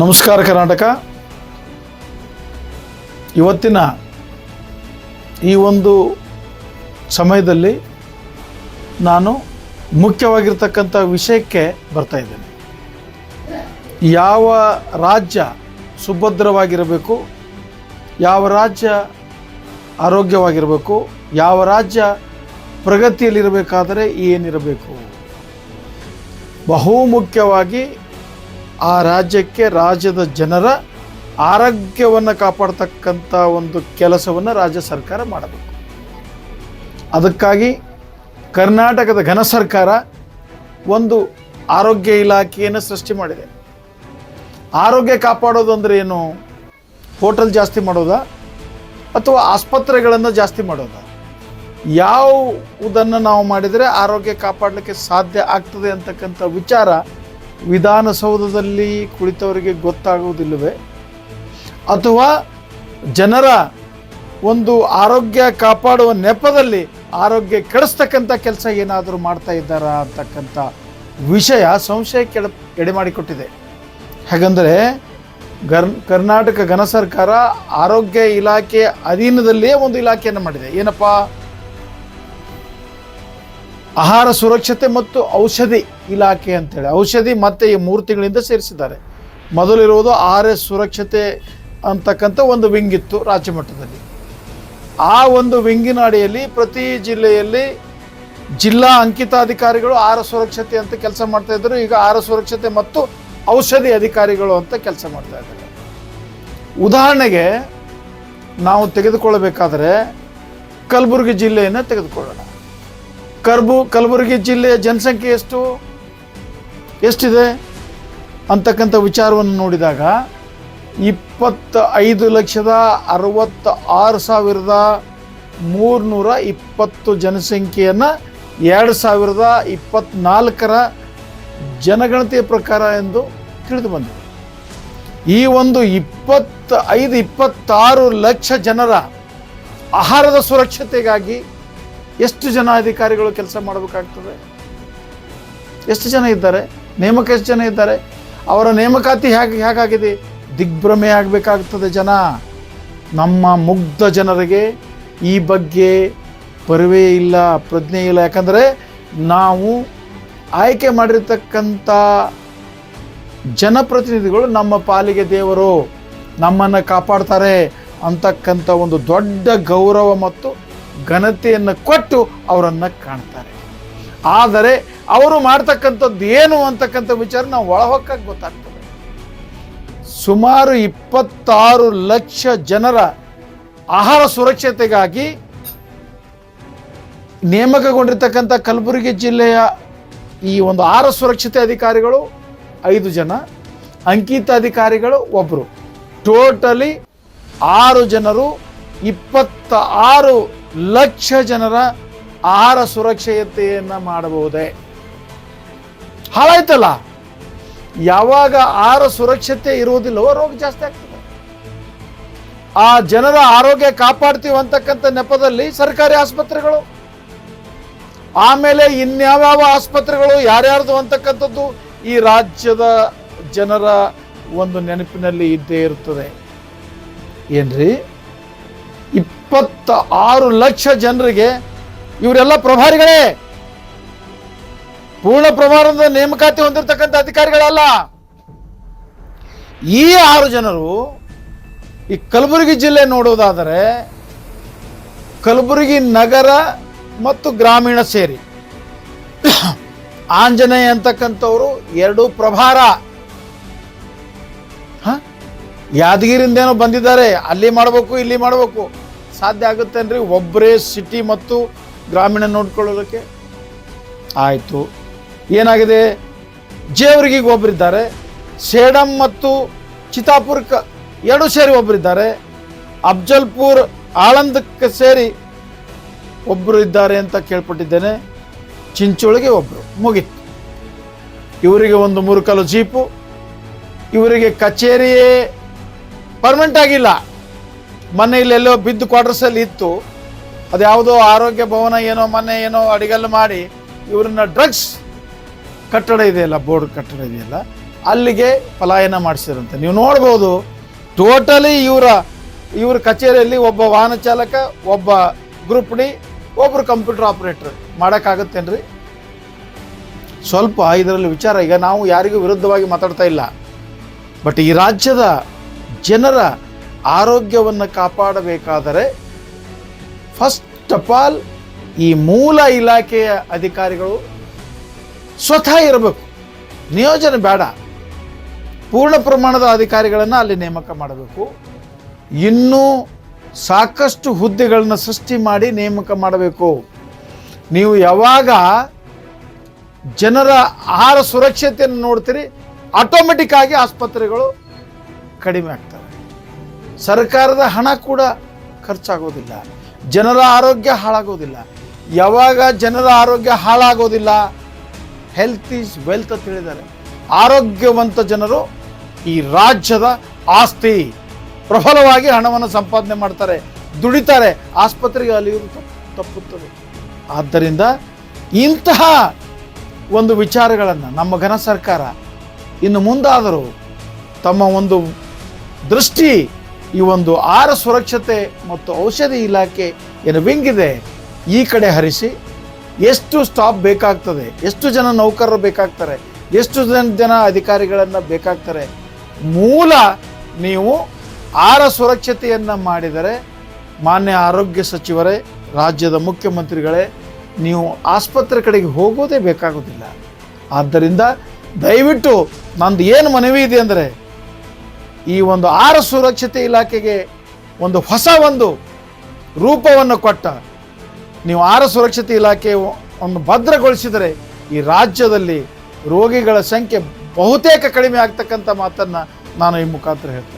ನಮಸ್ಕಾರ ಕರ್ನಾಟಕ. ಇವತ್ತಿನ ಈ ಒಂದು ಸಮಯದಲ್ಲಿ ನಾನು ಮುಖ್ಯವಾಗಿರ್ತಕ್ಕಂಥ ವಿಷಯಕ್ಕೆ ಬರ್ತಾ ಇದ್ದೇನೆ. ಯಾವ ರಾಜ್ಯ ಸುಭದ್ರವಾಗಿರಬೇಕು, ಯಾವ ರಾಜ್ಯ ಆರೋಗ್ಯವಾಗಿರಬೇಕು, ಯಾವ ರಾಜ್ಯ ಪ್ರಗತಿಯಲ್ಲಿರಬೇಕಾದರೆ ಏನಿರಬೇಕು? ಬಹುಮುಖ್ಯವಾಗಿ ಆ ರಾಜ್ಯಕ್ಕೆ ರಾಜ್ಯದ ಜನರ ಆರೋಗ್ಯವನ್ನು ಕಾಪಾಡ್ತಕ್ಕಂಥ ಒಂದು ಕೆಲಸವನ್ನು ರಾಜ್ಯ ಸರ್ಕಾರ ಮಾಡಬೇಕು. ಅದಕ್ಕಾಗಿ ಕರ್ನಾಟಕದ ಘನ ಸರ್ಕಾರ ಒಂದು ಆರೋಗ್ಯ ಇಲಾಖೆಯನ್ನು ಸೃಷ್ಟಿ ಮಾಡಿದೆ. ಆರೋಗ್ಯ ಕಾಪಾಡೋದು ಅಂದರೆ ಏನು? ಹೋಟೆಲ್ ಜಾಸ್ತಿ ಮಾಡೋದಾ? ಅಥವಾ ಆಸ್ಪತ್ರೆಗಳನ್ನು ಜಾಸ್ತಿ ಮಾಡೋದಾ? ಯಾವುದನ್ನು ನಾವು ಮಾಡಿದರೆ ಆರೋಗ್ಯ ಕಾಪಾಡಲಿಕ್ಕೆ ಸಾಧ್ಯ ಆಗ್ತದೆ ಅಂತಕ್ಕಂಥ ವಿಚಾರ ವಿಧಾನಸೌಧದಲ್ಲಿ ಕುಳಿತವರಿಗೆ ಗೊತ್ತಾಗುವುದಿಲ್ಲವೇ? ಅಥವಾ ಜನರ ಒಂದು ಆರೋಗ್ಯ ಕಾಪಾಡುವ ನೆಪದಲ್ಲಿ ಆರೋಗ್ಯ ಕೆಡಿಸ್ತಕ್ಕಂಥ ಕೆಲಸ ಏನಾದರೂ ಮಾಡ್ತಾ ಇದ್ದಾರಾ ಅಂತಕ್ಕಂಥ ವಿಷಯ ಸಂಶಯ ಕೆಡ ಎಡೆ ಮಾಡಿಕೊಟ್ಟಿದೆ ಹಾಗಂದರೆ, ಗರ್, ಕರ್ನಾಟಕ ಘನ ಸರ್ಕಾರ ಆರೋಗ್ಯ ಇಲಾಖೆ ಅಧೀನದಲ್ಲಿಯೇ ಒಂದು ಇಲಾಖೆಯನ್ನು ಮಾಡಿದೆ. ಏನಪ್ಪ? ಆಹಾರ ಸುರಕ್ಷತೆ ಮತ್ತು ಔಷಧಿ ಇಲಾಖೆ ಅಂತೇಳಿ. ಔಷಧಿ ಮತ್ತೆ ಈ ಮೂರ್ತಿಗಳಿಂದ ಸೇರಿಸಿದ್ದಾರೆ. ಮೊದಲಿರುವುದು ಆಹಾರ ಸುರಕ್ಷತೆ ಅಂತಕ್ಕಂಥ ಒಂದು ವಿಂಗ್ ಇತ್ತು ರಾಜ್ಯ ಮಟ್ಟದಲ್ಲಿ. ಆ ಒಂದು ವಿಂಗಿನ ಅಡಿಯಲ್ಲಿ ಪ್ರತಿ ಜಿಲ್ಲೆಯಲ್ಲಿ ಜಿಲ್ಲಾ ಅಂಕಿತಾಧಿಕಾರಿಗಳು ಆಹಾರ ಸುರಕ್ಷತೆ ಅಂತ ಕೆಲಸ ಮಾಡ್ತಾ ಇದ್ದರು. ಈಗ ಆಹಾರ ಸುರಕ್ಷತೆ ಮತ್ತು ಔಷಧಿ ಅಧಿಕಾರಿಗಳು ಅಂತ ಕೆಲಸ ಮಾಡ್ತಾ ಇದ್ದಾರೆ. ಉದಾಹರಣೆಗೆ ನಾವು ತೆಗೆದುಕೊಳ್ಳಬೇಕಾದರೆ ಕಲಬುರಗಿ ಜಿಲ್ಲೆಯನ್ನು ತೆಗೆದುಕೊಳ್ಳೋಣ. ಕರ್ಬು ಕಲಬುರಗಿ ಜಿಲ್ಲೆಯ ಜನಸಂಖ್ಯೆ ಎಷ್ಟು? ಎಷ್ಟಿದೆ? ಅಂತಕ್ಕಂಥ ವಿಚಾರವನ್ನು ನೋಡಿದಾಗ ಇಪ್ಪತ್ತ ಐದು ಲಕ್ಷದ ಅರವತ್ತ ಆರು ಸಾವಿರದ ಮೂರುನೂರ ಇಪ್ಪತ್ತು ಜನಸಂಖ್ಯೆಯನ್ನು ಎರಡು ಸಾವಿರದ ಇಪ್ಪತ್ತ್ನಾಲ್ಕರ ಜನಗಣತಿಯ ಪ್ರಕಾರ ಎಂದು ತಿಳಿದು ಬಂದಿದೆ. ಈ ಒಂದು ಇಪ್ಪತ್ತ ಐದು ಇಪ್ಪತ್ತಾರು ಲಕ್ಷ ಜನರ ಆಹಾರದ ಸುರಕ್ಷತೆಗಾಗಿ ಎಷ್ಟು ಜನ ಅಧಿಕಾರಿಗಳು ಕೆಲಸ ಮಾಡಬೇಕಾಗ್ತದೆ? ಎಷ್ಟು ಜನ ಇದ್ದಾರೆ? ನೇಮಕ ಎಷ್ಟು ಜನ ಇದ್ದಾರೆ? ಅವರ ನೇಮಕಾತಿ ಹೇಗೆ, ಹೇಗಾಗಿದೆ? ದಿಗ್ಭ್ರಮೆ ಆಗಬೇಕಾಗ್ತದೆ ಜನ. ನಮ್ಮ ಮುಗ್ಧ ಜನರಿಗೆ ಈ ಬಗ್ಗೆ ಪರಿವೇ ಇಲ್ಲ, ಪ್ರಜ್ಞೆ ಇಲ್ಲ. ಯಾಕಂದರೆ ನಾವು ಆಯ್ಕೆ ಮಾಡಿರ್ತಕ್ಕಂಥ ಜನಪ್ರತಿನಿಧಿಗಳು ನಮ್ಮ ಪಾಲಿಗೆ ದೇವರು. ನಮ್ಮನ್ನು ಕಾಪಾಡ್ತಾರೆ ಅಂತಕ್ಕಂಥ ಒಂದು ದೊಡ್ಡ ಗೌರವ ಮತ್ತು ಘನತೆಯನ್ನು ಕೊಟ್ಟು ಅವರನ್ನು ಕಾಣ್ತಾರೆ. ಆದರೆ ಅವರು ಮಾಡ್ತಕ್ಕಂಥದ್ದು ಏನು ಅಂತಕ್ಕಂಥ ವಿಚಾರ ನಾವು ಒಳಹೊಕ್ಕಾಗಿ ಗೊತ್ತಾಗ್ತದೆ. ಸುಮಾರು ಇಪ್ಪತ್ತಾರು ಲಕ್ಷ ಜನರ ಆಹಾರ ಸುರಕ್ಷತೆಗಾಗಿ ನೇಮಕಗೊಂಡಿರ್ತಕ್ಕಂಥ ಕಲಬುರಗಿ ಜಿಲ್ಲೆಯ ಈ ಒಂದು ಆಹಾರ ಸುರಕ್ಷತೆ ಅಧಿಕಾರಿಗಳು ಐದು ಜನ, ಅಂಕಿತ ಅಧಿಕಾರಿಗಳು ಒಬ್ಬರು ಟೋಟಲಿ ಆರು ಜನರು ಇಪ್ಪತ್ತ ಆರು ಲಕ್ಷ ಜನರ ಆಹಾರ ಸುರಕ್ಷತೆಯನ್ನು ಮಾಡಬಹುದೇ? ಹಾಳಾಯ್ತಲ್ಲ? ಯಾವಾಗ ಆಹಾರ ಸುರಕ್ಷತೆ ಇರುವುದಿಲ್ಲವೋ ರೋಗ ಜಾಸ್ತಿ ಆಗ್ತದೆ. ಆ ಜನರ ಆರೋಗ್ಯ ಕಾಪಾಡ್ತೀವಿ ಅಂತಕ್ಕಂಥ ನೆಪದಲ್ಲಿ ಸರ್ಕಾರಿ ಆಸ್ಪತ್ರೆಗಳು, ಆಮೇಲೆ ಇನ್ಯಾವ್ಯಾವ ಆಸ್ಪತ್ರೆಗಳು, ಯಾರ್ಯಾರ್ದು ಅಂತಕ್ಕಂಥದ್ದು ಈ ರಾಜ್ಯದ ಜನರ ಒಂದು ನೆನಪಿನಲ್ಲಿ ಇದ್ದೇ ಇರುತ್ತದೆ ಏನ್ರಿ? ಇಪ್ಪತ್ತ ಆರು ಲಕ್ಷ ಜನರಿಗೆ ಇವರೆಲ್ಲ ಪ್ರಭಾರಿಗಳೇ. ಪೂರ್ಣ ಪ್ರಮಾಣದ ನೇಮಕಾತಿ ಹೊಂದಿರತಕ್ಕಂಥ ಅಧಿಕಾರಿಗಳಲ್ಲ. ಈ ಆರು ಜನರು ಈ ಕಲಬುರಗಿ ಜಿಲ್ಲೆ ನೋಡುವುದಾದರೆ ಕಲಬುರಗಿ ನಗರ ಮತ್ತು ಗ್ರಾಮೀಣ ಸೇರಿ. ಆಂಜನೇಯ ಅಂತಕ್ಕಂಥವರು ಎರಡು ಪ್ರಭಾರ? ಯಾದಗಿರಿಂದೇನೋ ಬಂದಿದ್ದಾರೆ, ಅಲ್ಲಿ ಮಾಡಬೇಕು, ಇಲ್ಲಿ ಮಾಡಬೇಕು. ಸಾಧ್ಯ ಆಗುತ್ತೇನ್ರಿ? ಒಬ್ಬರೇ ಸಿಟಿ ಮತ್ತು ಗ್ರಾಮೀಣ ನೋಡ್ಕೊಳ್ಳೋದಕ್ಕೆ? ಆಯಿತು. ಏನಾಗಿದೆ? ಜೇವರ್ಗಿಗೆ ಒಬ್ಬರಿದ್ದಾರೆ ಸೇಡಂ ಮತ್ತು ಚಿತಾಪುರಕ್ಕೆ ಎರಡು ಸೇರಿ ಒಬ್ಬರಿದ್ದಾರೆ ಅಫ್ಜಲ್ಪುರ್, ಆಳಂದಕ್ಕೆ ಸೇರಿ ಒಬ್ಬರು ಇದ್ದಾರೆ ಅಂತ ಕೇಳ್ಪಟ್ಟಿದ್ದೇನೆ. ಚಿಂಚೋಳಿಗೆ ಒಬ್ಬರು ಮುಗೀತು. ಇವರಿಗೆ ಒಂದು ಮುರುಕಲು ಜೀಪು. ಇವರಿಗೆ ಕಚೇರಿಯೇ ಪರ್ಮನೆಂಟ್ ಆಗಿಲ್ಲ. ಮೊನ್ನೆ ಇಲ್ಲೆಲ್ಲೋ ಬಿದ್ದು ಕ್ವಾರ್ಟರ್ಸಲ್ಲಿ ಇತ್ತು. ಅದ್ಯಾವುದೋ ಆರೋಗ್ಯ ಭವನ ಏನೋ ಮೊನ್ನೆ ಏನೋ ಅಡಿಗಲ್ಲು ಮಾಡಿ ಇವ್ರನ್ನ ಡ್ರಗ್ಸ್ ಕಟ್ಟಡ ಇದೆಯಲ್ಲ, ಬೋರ್ಡ್ ಕಟ್ಟಡ ಇದೆಯಲ್ಲ, ಅಲ್ಲಿಗೆ ಪಲಾಯನ ಮಾಡಿಸಿರಂತೆ. ನೀವು ನೋಡ್ಬೋದು ಟೋಟಲಿ ಇವರ, ಇವ್ರ ಕಚೇರಿಯಲ್ಲಿ ಒಬ್ಬ ವಾಹನ ಚಾಲಕ, ಒಬ್ಬ ಗ್ರೂಪ್ ಡಿ ಒಬ್ಬರು ಕಂಪ್ಯೂಟರ್ ಆಪರೇಟರ್ ಮಾಡೋಕ್ಕಾಗತ್ತೇನ್ರಿ? ಸ್ವಲ್ಪ ಇದರಲ್ಲಿ ವಿಚಾರ, ಈಗ ನಾವು ಯಾರಿಗೂ ವಿರುದ್ಧವಾಗಿ ಮಾತಾಡ್ತಾ ಇಲ್ಲ. ಬಟ್ ಈ ರಾಜ್ಯದ ಜನರ ಆರೋಗ್ಯವನ್ನು ಕಾಪಾಡಬೇಕಾದರೆ ಫಸ್ಟ್ ಆಫ್ ಆಲ್ ಈ ಮೂಲ ಇಲಾಖೆಯ ಅಧಿಕಾರಿಗಳು ಸ್ವತಃ ಇರಬೇಕು. ನಿಯೋಜನೆ ಬೇಡ. ಪೂರ್ಣ ಪ್ರಮಾಣದ ಅಧಿಕಾರಿಗಳನ್ನು ಅಲ್ಲಿ ನೇಮಕ ಮಾಡಬೇಕು. ಇನ್ನೂ ಸಾಕಷ್ಟು ಹುದ್ದೆಗಳನ್ನು ಸೃಷ್ಟಿ ಮಾಡಿ ನೇಮಕ ಮಾಡಬೇಕು. ನೀವು ಯಾವಾಗ ಜನರ ಆಹಾರ ಸುರಕ್ಷತೆಯನ್ನು ನೋಡ್ತೀರಿ ಆಟೋಮೆಟಿಕ್ ಆಗಿ ಆಸ್ಪತ್ರೆಗಳು ಕಡಿಮೆ ಆಗ್ತವೆ. ಸರ್ಕಾರದ ಹಣ ಕೂಡ ಖರ್ಚಾಗೋದಿಲ್ಲ. ಜನರ ಆರೋಗ್ಯ ಹಾಳಾಗೋದಿಲ್ಲ. ಯಾವಾಗ ಜನರ ಆರೋಗ್ಯ ಹಾಳಾಗೋದಿಲ್ಲ ಹೆಲ್ತ್ ಈಸ್ ವೆಲ್ತ್ ಅಂತ ಹೇಳಿದ್ದಾರೆ. ಆರೋಗ್ಯವಂತ ಜನರು ಈ ರಾಜ್ಯದ ಆಸ್ತಿ ಪ್ರಬಲವಾಗಿ ಹಣವನ್ನು ಸಂಪಾದನೆ ಮಾಡ್ತಾರೆ, ದುಡಿತಾರೆ, ಆಸ್ಪತ್ರೆಗೆ ಅಲಿಯುವುದು ತಪ್ಪು- ತಪ್ಪುತ್ತದೆ ಆದ್ದರಿಂದ ಇಂತಹ ಒಂದು ವಿಚಾರಗಳನ್ನು ನಮ್ಮ ಘನ ಸರ್ಕಾರ ಇನ್ನು ಮುಂದಾದರೂ ತಮ್ಮ ಒಂದು ದೃಷ್ಟಿ ಈ ಒಂದು ಆಹಾರ ಸುರಕ್ಷತೆ ಮತ್ತು ಔಷಧಿ ಇಲಾಖೆ ಏನು ವಿಂಗಿದೆ ಈ ಕಡೆ ಹರಿಸಿ ಎಷ್ಟು ಸ್ಟಾಫ್ ಬೇಕಾಗ್ತದೆ, ಎಷ್ಟು ಜನ ನೌಕರರು ಬೇಕಾಗ್ತಾರೆ, ಎಷ್ಟು ಜನ ಜನ ಅಧಿಕಾರಿಗಳನ್ನು ಬೇಕಾಗ್ತಾರೆ, ಮೂಲ ನೀವು ಆಹಾರ ಸುರಕ್ಷತೆಯನ್ನು ಮಾಡಿದರೆ ಮಾನ್ಯ ಆರೋಗ್ಯ ಸಚಿವರೇ, ರಾಜ್ಯದ ಮುಖ್ಯಮಂತ್ರಿಗಳೇ, ನೀವು ಆಸ್ಪತ್ರೆ ಕಡೆಗೆ ಹೋಗೋದೇ ಬೇಕಾಗೋದಿಲ್ಲ. ಆದ್ದರಿಂದ ದಯವಿಟ್ಟು ನಂದು ಏನು ಮನವಿ ಇದೆ ಅಂದರೆ ಈ ಒಂದು ಆಹಾರ ಸುರಕ್ಷತೆ ಇಲಾಖೆಗೆ ಒಂದು ಹೊಸ ಒಂದು ರೂಪವನ್ನು ಕೊಟ್ಟ. ನೀವು ಆಹಾರ ಸುರಕ್ಷತೆ ಇಲಾಖೆ ಒಂದು ಭದ್ರಗೊಳಿಸಿದರೆ ಈ ರಾಜ್ಯದಲ್ಲಿ ರೋಗಿಗಳ ಸಂಖ್ಯೆ ಬಹುತೇಕ ಕಡಿಮೆ ಆಗ್ತಕ್ಕಂಥ ಮಾತನ್ನು ನಾನು ಈ ಮುಖಾಂತರ ಹೇಳ್ತೀನಿ.